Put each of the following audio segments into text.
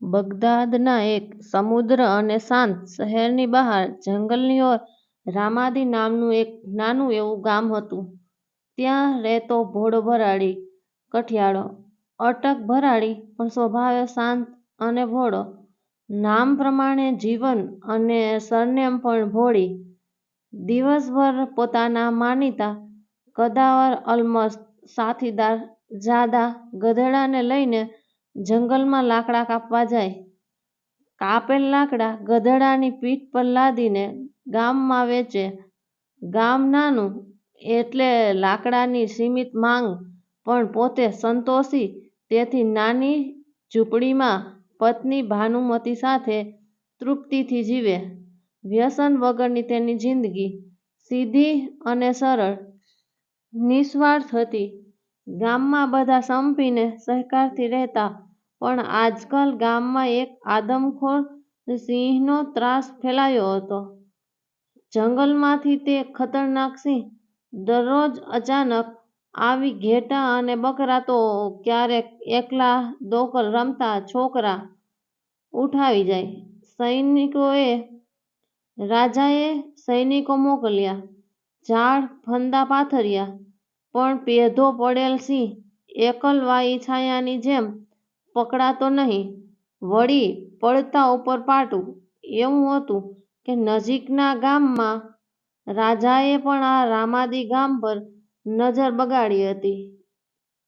બગદાદના એક સમૃદ્ધ અને શાંત શહેરની બહાર જંગલની ઓર રામાદી નામનું એક નાનું એવું ગામ હતું. ત્યાં રહેતો ભોળો ભરાડી કઠિયાળો, અટક ભરાડી પણ સ્વભાવે શાંત અને ભોળો. નામ પ્રમાણે જીવન અને સરનેમ પણ ભોળી. દિવસભર પોતાના માનીતા કદાવર અલમસ્ત, સાથીદાર, જાદા, ગધેડાને લઈને જંગલમાં લાકડા કાપવા જાય. કાપેલ લાકડા ગધેડાની પીઠ પર લાદીને ગામમાં વેચે. ગામ નાનું એટલે લાકડાની સીમિત માંગ પણ પોતે સંતોષી તેથી નાની ઝૂંપડીમાં પત્ની ભાનુમતી સાથે તૃપ્તિથી જીવે. વ્યસન વગરની તેની જિંદગી સીધી અને સરળ, નિસ્વાર્થ હતી. ગામમાં બધા સંપીને સહકારથી રહેતા પણ આજકાલ ગામમાં એક આદમખોર સિંહનો ત્રાસ ફેલાયો હતો. જંગલમાંથી તે ખતરનાક સિંહ દરરોજ અચાનક આવી ઘેટાં અને બકરા તો ક્યારેક એકલા દોકલ રમતા છોકરા ઉઠાવી જાય. સૈનિકોએ રાજાએ સૈનિકો મોકલ્યા, ઝાડ ફંદા પાથર્યા, પણ પેધો પડેલ સિંહ એકલવાયી છાયાની જેમ પકડાતો નહીં. વળી પડતા ઉપર પાટું. એવું હતું કે નજીકના ગામમાં રાજાએ પણ આ રામાદી ગામ પર નજર બગાડી હતી.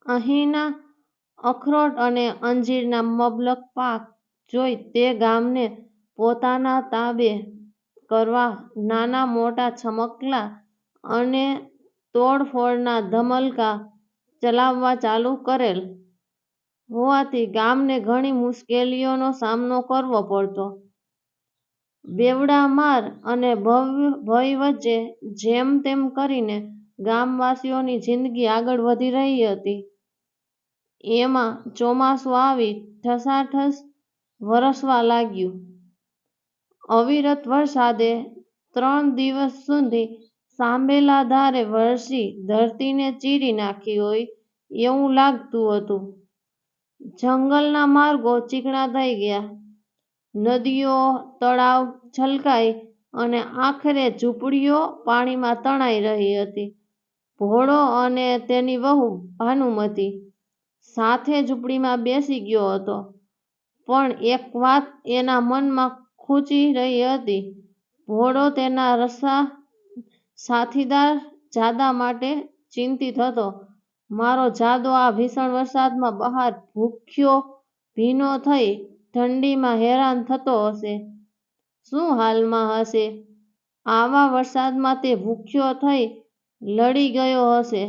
અહીંના અખરોટ અને અંજીરના મબલક પાક જોઈ તે ગામને પોતાના તાબે કરવા નાના મોટા છમકલા અને તોડફોડના ધમલકા ચલાવવા ચાલુ કરેલ હોવાથી ગામને ઘણી મુશ્કેલીઓનો સામનો કરવો પડતો. બેવડા માર અને ભય વચ્ચે જેમ તેમ કરીને ગામવાસીઓની જિંદગી આગળ વધી રહી હતી. એમાં ચોમાસું આવી ઠસાઠસ વરસવા લાગ્યું. અવિરત વરસાદે ત્રણ દિવસ સુધી સાંબેલા ધારે વરસી ધરતીને ચીરી નાખી હોય એવું લાગતું હતું. જંગલના માર્ગો ચીકણા થઈ ગયા, નદીઓ તળાવ છલકાઈ અને આખરે ઝૂંપડીઓ પાણીમાં તણાઈ રહી હતી. ભોળો અને તેની વહુ ભાનુમતી સાથે ઝૂંપડીમાં બેસી ગયો હતો, પણ એક વાત એના મનમાં ખૂંચી રહી હતી. ભોળો તેના રસ્સા સાથીદાર જાદા માટે ચિંતિત હતો. મારો જાદો આ ભીષણ વરસાદમાં બહાર ભૂખ્યો ભીનો થઈ ઠંડીમાં હેરાન થતો હશે. શું હાલમાં હશે? આવા વરસાદમાં તે ભૂખ્યો થઈ લડી ગયો હશે.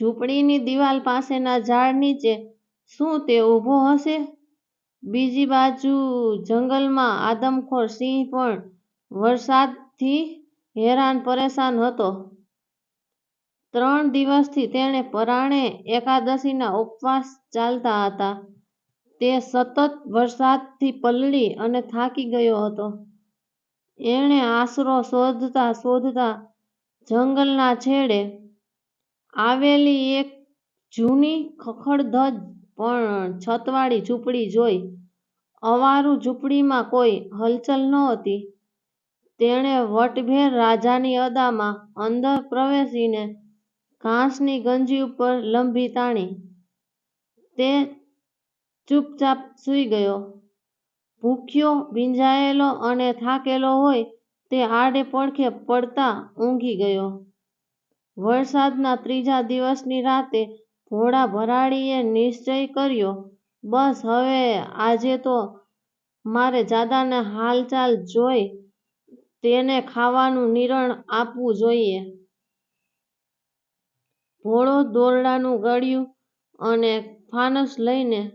ઝૂંપડીની દિવાલ પાસેના ઝાડ નીચે શું તે ઊભો હશે? બીજી બાજુ જંગલમાં આદમખોર સિંહ પણ વરસાદથી હેરાન પરેશાન હતો. ત્રણ દિવસથી તેણે પરાણે એકાદશીના ઉપવાસ ચાલતા હતા. તે સતત વરસાદથી પલળી અને થાકી ગયો હતો. એણે આશરો શોધતા શોધતા જંગલના છેડે આવેલી એક જૂની ખખડધજ પણ છતવાળી ઝૂંપડી જોઈ. અવારું ઝૂંપડીમાં કોઈ હલચલ નહોતી. તેણે વટભેર રાજાની અદામાં અંદર પ્રવેશીને ઘાસની ગંજી ઉપર લંબી તાણી. તે ચૂપચાપ સૂઈ ગયો. ભૂખ્યો, ભીંજાયેલો અને થાકેલો હોય તે આડે પડખે પડતા ઊંઘી ગયો. વરસાદના ત્રીજા દિવસની રાતે ભોળા ભરાડીએ નિશ્ચય કર્યો, બસ હવે આજે તો મારે જાદાને હાલચાલ જોઈ તેને ખાવાનું નિરણ આપવું જોઈએ. ભોળો દોરડાનું ગળ્યું અને ફાનસ લઈને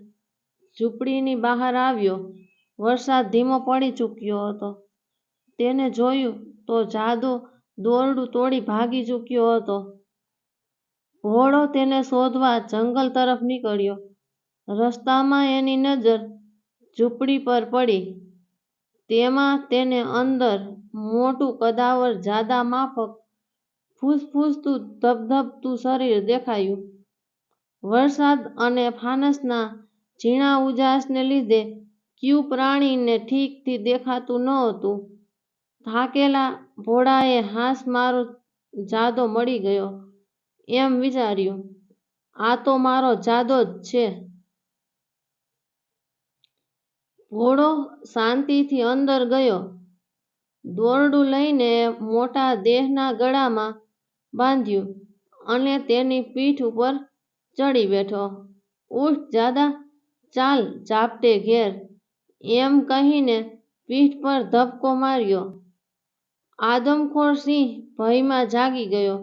ઝૂંપડીની બહાર આવ્યો. વરસાદ ધીમો પડી ચૂક્યો હતો. તેને જોયું તો જાદુ દોરડું તોડી ભાગી ચૂક્યો હતો. ઘોડો તેને શોધવા જંગલ તરફ નીકળ્યો. રસ્તામાં એની નજર ઝૂંપડી પર પડી. તેમાં તેને અંદર મોટું કદાવર, જાદા માફક ફૂસફૂસતું ધબધબતું શરીર દેખાયું. વરસાદ અને ફાનસના ઝીણા ઉજાસને લીધે ક્યુ પ્રાણીને ઠીકથી દેખાતું નહોતું. થાકેલા ભોળાએ હાંસ મારો જાદો મળી ગયો એમ વિચાર્યું. આ તો મારો જાદો જ છે. ઘોડો શાંતિથી અંદર ગયો. દોરડું લઈને મોટા દેહના ગળામાં બાંધ્યું અને તેની પીઠ ઉપર ચડી બેઠો. ઉઠ જાદા, ચાલ ઝાપટે ઘેર એમ કહીને પીઠ પર ધબકો માર્યો. આદમખોર સિંહ ભયમાં જાગી ગયો.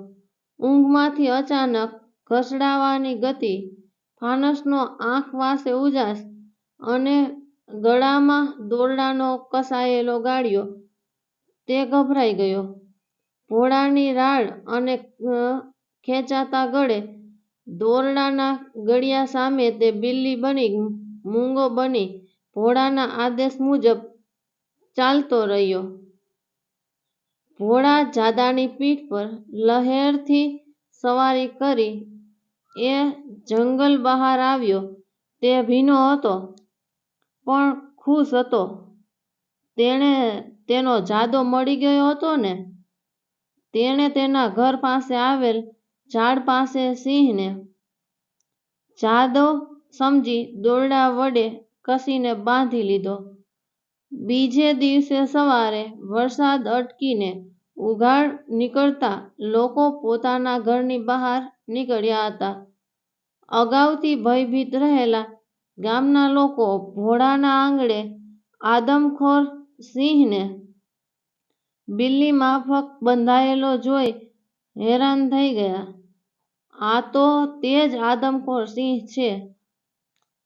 ઊંઘમાંથી અચાનક ઘસડાવાની ગતિ, ફાનસનો આંખ વાસે ઉજાસ અને ગળામાં દોરડાનો કસાયેલો ગાળ્યો તે ગભરાઈ ગયો. ભોળાની રાડ અને ખેંચાતા ગળે દોરડાના ગળિયા સામે તે બિલ્લી બની, મૂંગો બની, ભોળાના આદેશ મુજબ ચાલતો રહ્યો. ભોળા જાદાની પીઠ પર લહેરથી સવારી કરી એ જંગલ બહાર આવ્યો. તે ભીનો હતો, પણ ખુશ હતો. તેણે તેનો જાદો મળી ગયો હતો ને! તેણે તેના ઘર પાસે આવેલ ઝાડ પાસે સિંહને જાદો સમજી દોરડા વડે કસીને બાંધી લીધો. બીજે દિવસે સવારે વરસાદ અટકીને ઉઘાડ નીકળતા લોકો પોતાના ઘરની બહાર નીકળ્યા હતા. અગાઉથી ભયભીત રહેલા ગામના લોકો ભોળાના આંગણે આદમખોર સિંહને બિલ્લી માફક બંધાયેલો જોઈ હેરાન થઈ ગયા. આ તો તે જ આદમખોર સિંહ છે!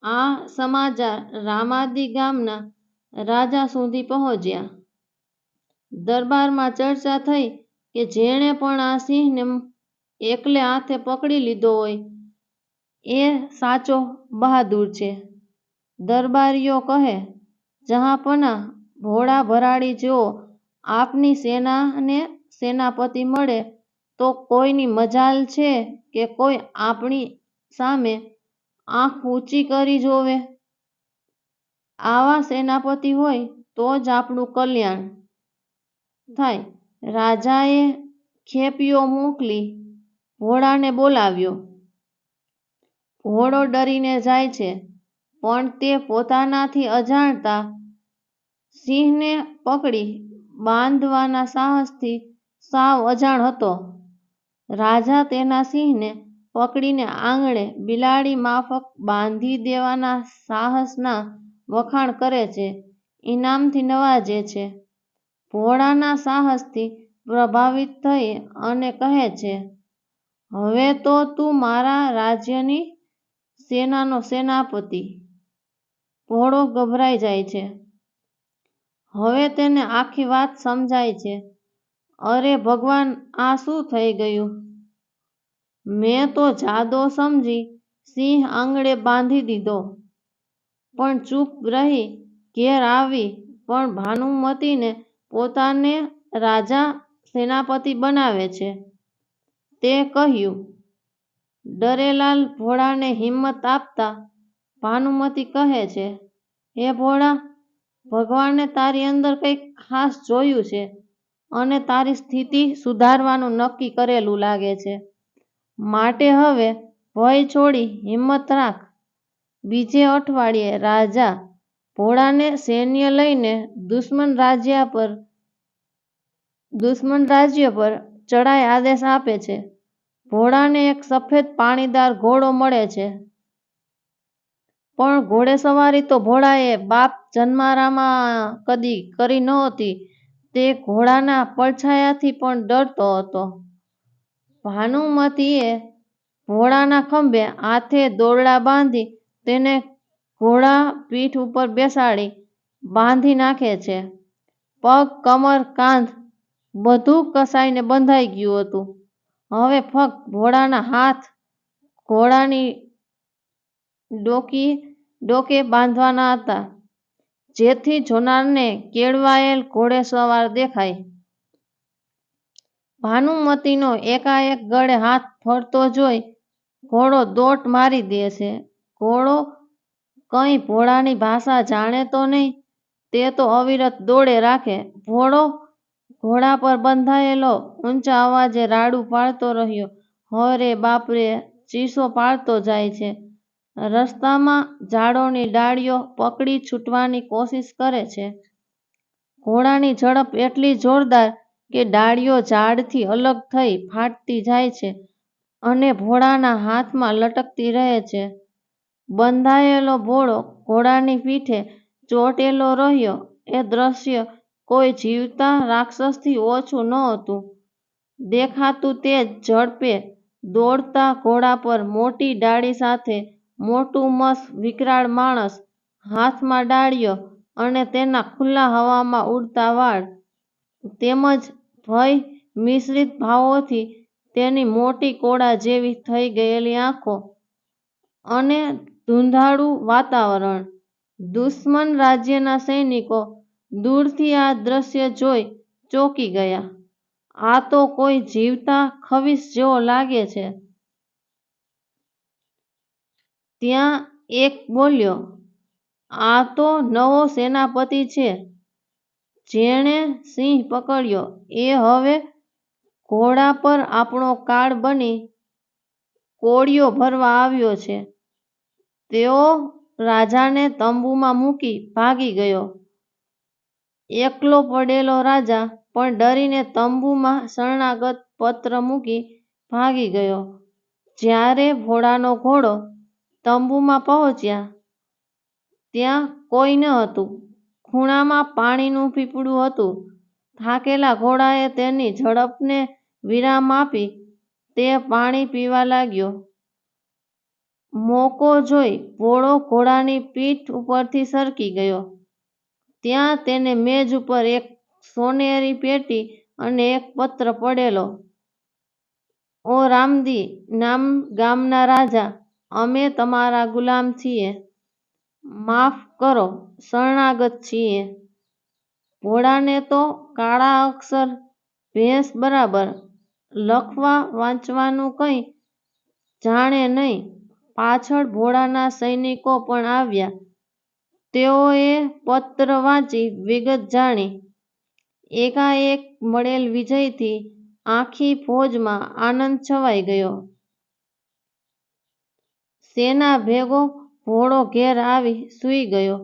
આ સમાચાર રામાદી ગામના રાજા સુધી પહોંચ્યા. દરબારમાં ચર્ચા થઈ કે જેણે પણ આ સિંહને એકલે હાથે પકડી લીધો હોય એ સાચો બહાદુર છે. દરબારીઓ કહે, જહાંપનાહ, ભોળા ભરાડી જેવો આપની સેનાને સેનાપતિ મળે તો કોઈની મજાલ છે કે કોઈ આપણી સામે આંખ ઊંચી કરી જોવે! આવા સેનાપતિ હોય તો જ આપણું કલ્યાણ થાય. રાજાએ ખેપિયો મોકલી, ભોળાને બોલાવ્યો. ભોળો ડરીને જાય છે, પણ તે પોતાનાથી અજાણતા સિંહને પકડી બાંધવાના સાહસથી સાવ અજાણ હતો. રાજા તેના સિંહને પકડીને આંગણે બિલાડી માફક બાંધી દેવાના સાહસના વખાણ કરે છે, ઈનામથી નવાજે છે. ભોળાના સાહસથી પ્રભાવિત થઈ અને કહે છે, હવે તો તું મારા રાજ્યની સેનાનો સેનાપતિ! ભોળો ગભરાઈ જાય છે. હવે તેને આખી વાત સમજાય છે. અરે ભગવાન આ શું થઈ ગયું? મેં તો જાદો સમજી સિંહ આંગળે બાંધી દીધો પણ ચૂપ રહી ઘેર આવી પણ ભાનુમતીને પોતાને રાજા સેનાપતિ બનાવે છે. તે કહ્યું. ડરેલાલ ભોળાને હિંમત આપતા ભાનુમતી કહે છે, હે ભોળા! ભગવાને તારી અંદર કંઈક ખાસ જોયું છે અને તારી સ્થિતિ સુધારવાનું નક્કી કરેલું લાગે છે. માટે હવે ભય છોડી હિંમત રાખ. બીજે અઠવાડિયે રાજા ભોળાને સૈન્ય લઈને દુશ્મન રાજ્ય પર, દુશ્મન રાજ્ય પર ચડાઈ આદેશ આપે છે. ઘોડાને એક સફેદ પાણીદાર ઘોડો મળે છે. પણ ઘોડે સવારી તો ભોળાએ બાપ જન્મારામાં કદી કરી નહોતી. તે ઘોડાના પડછાયાથી પણ ડરતો હતો. ભાનુમતીએ ઘોડાના ખંભે હાથે દોરડા બાંધી તેને ઘોડા પીઠ ઉપર બેસાડી બાંધી નાખે છે. પગ, કમર, કાંધ બધું કસાઈને બંધાઈ ગયું હતું. હવે ફક્ત ઘોડાના હાથ ઘોડાની ડોકી ડોકે બાંધવાના હતા જેથી જોનારને કેળવાયેલ ઘોડે સવાર દેખાય. ભાનુમતીનો એકાએક ગળે હાથ ફરતો જોઈ ઘોડો દોટ મારી દે છે. ઘોડો કંઈ ભોળાની ભાષા જાણે તો નહીં, તે તો અવિરત દોડે રાખે ભોળો ઘોડા પર બંધાયેલો ઊંચા અવાજે રાડું પાડતો રહ્યો હરે બાપરે ચીસો પાડતો જાય છે રસ્તામાં ઝાડોની ડાળીઓ પકડી છૂટવાની કોશિશ કરે છે. ઘોડાની ઝડપ એટલી જોરદાર કે ડાળીઓ ઝાડથી અલગ થઈ ફાટતી જાય છે અને ભોળાના હાથમાં લટકતી રહે છે. બંધાયેલો ભોળો ઘોડાની પીઠે ચોંટેલો રહ્યો એ દ્રશ્ય કોઈ જીવતા રાક્ષસથી ઓછું નહોતું દેખાતું તે જ ઝડપે દોડતા ઘોડા પર મોટી ડાળી સાથે મોટું મસ વિકરાળ માણસ હાથમાં ડાળીઓ અને તેના ખુલ્લા હવામાં ઉડતા વાળ. તેમજ ભય મિશ્રિત ભાવોથી તેની મોટી કોળા જેવી થઈ ગયેલી આંખો અને ધૂંધાળું વાતાવરણ. દુશ્મન રાજ્યના સૈનિકો દૂરથી આ દ્રશ્ય જોઈ ચોંકી ગયા. આ તો કોઈ જીવતા ખવીશ જેવો લાગે છે. ત્યાં એક બોલ્યો, આ તો નવો સેનાપતિ છે. જેણે સિંહ પકડ્યો, એ હવે ઘોડા પર આપણો કાળ બની કોળીઓ ભરવા આવ્યો છે. તેઓ રાજાને તંબુમાં મૂકી ભાગી ગયો. એકલો પડેલો રાજા પણ ડરીને તંબુમાં શરણાગત પત્ર મૂકી ભાગી ગયો. જ્યારે ભોળાનો ઘોડો તંબુમાં પહોંચ્યા. ત્યાં કોઈ ન હતું. ખૂણામાં પાણીનું પીપળું હતું. થાકેલા ઘોડાએ તેની ઝડપને વિરામ આપી તે પાણી પીવા લાગ્યો. મોકો જોઈ ઘોડો ઘોડાની પીઠ ઉપરથી સરકી ગયો. ત્યાં તેને મેજ ઉપર એક સોનેરી પેટી અને એક પત્ર પડેલો. ઓ રામદી નામ ગામના રાજા અમે તમારા ગુલામ છીએ. માફ કરો, શરણાગત છીએ. ભોળાને તો કાળા અક્ષર ભેંસ બરાબર, લખવા વાંચવાનું કંઈ જાણે નહીં. પાછળ ભોળાના સૈનિકો પણ આવ્યા. તેઓએ પત્ર વાંચી વિગત જાણી. એકાએક મળેલ વિજયથી આખી ફોજમાં આનંદ છવાઈ ગયો. સેના ભેગો ઘોડો ઘેર આવી સૂઈ ગયો.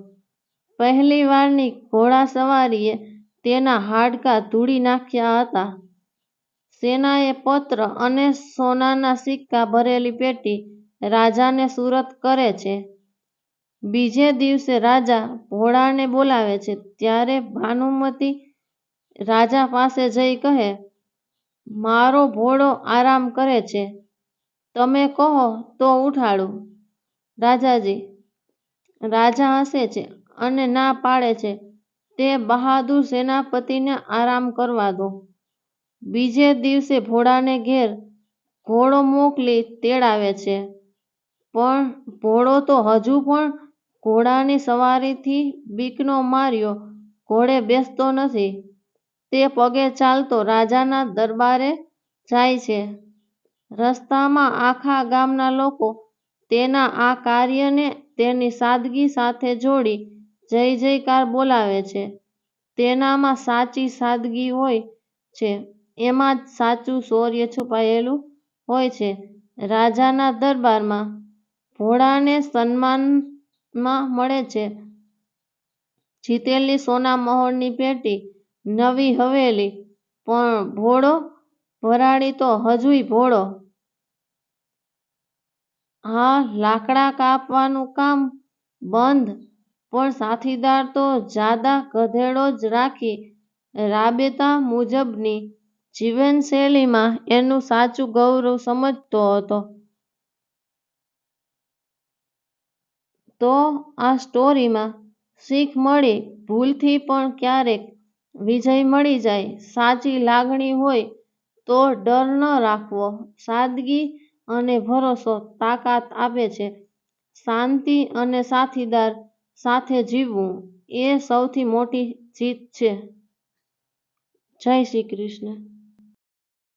પહેલી વારની ઘોડાસવારીએ તેના હાડકાં ધૂળી નાખ્યા હતા. સેનાએ પત્ર અને સોનાના સિક્કા ભરેલી પેટી રાજાને સુરત કરે છે. બીજે દિવસે રાજા ભોળાને બોલાવે છે. ત્યારે ભાનુમતી રાજા પાસે જઈ કહે, મારો ભોળો આરામ કરે છે. તમે કહો તો ઉઠાડું. રાજાજી, રાજા હસે છે અને ના પાડે છે. તે બહાદુર સેનાપતિને આરામ કરવા દો. બીજે દિવસે ભોળાને ઘેર ઘોડો મોકલી તેડાવે છે. પણ ભોળો તો હજુ પણ ઘોડાની સવારીથી બીકનો માર્યો, ઘોડે બેસતો નથી. તે પગે ચાલતો રાજાના દરબારે જાય છે. રસ્તામાં આખા ગામના લોકો તેના આ કાર્યને તેની સાદગી સાથે જોડી જય જયકાર બોલાવે છે. તેનામાં સાચી સાદગી હોય છે. એમાં જ સાચું શૌર્ય છુપાયેલું હોય છે. રાજાના દરબારમાં ભોળાને સન્માનમાં મળે છે. જીતેલી સોનામહોરની પેટી નવી હવેલી, પણ ભોળો ભરાડી તો હજુય ભોળો. હા, લાકડા કાપવાનું કામ બંધ, પણ સાથીદાર તો જાદા ગધેડો જ રાખી રાબેતા મુજબની જીવનશૈલીમાં એનું સાચું ગૌરવ સમજતો હતો. તો આ સ્ટોરીમાં શીખ મળી, ભૂલથી પણ ક્યારેક વિજય મળી જાય, સાચી લાગણી હોય તો ડર ન રાખવો. સાદગી અને ભરોસો તાકાત આપે છે. શાંતિ અને સાથીદાર સાથે જીવવું એ સૌથી મોટી જીત છે. જય શ્રી કૃષ્ણ.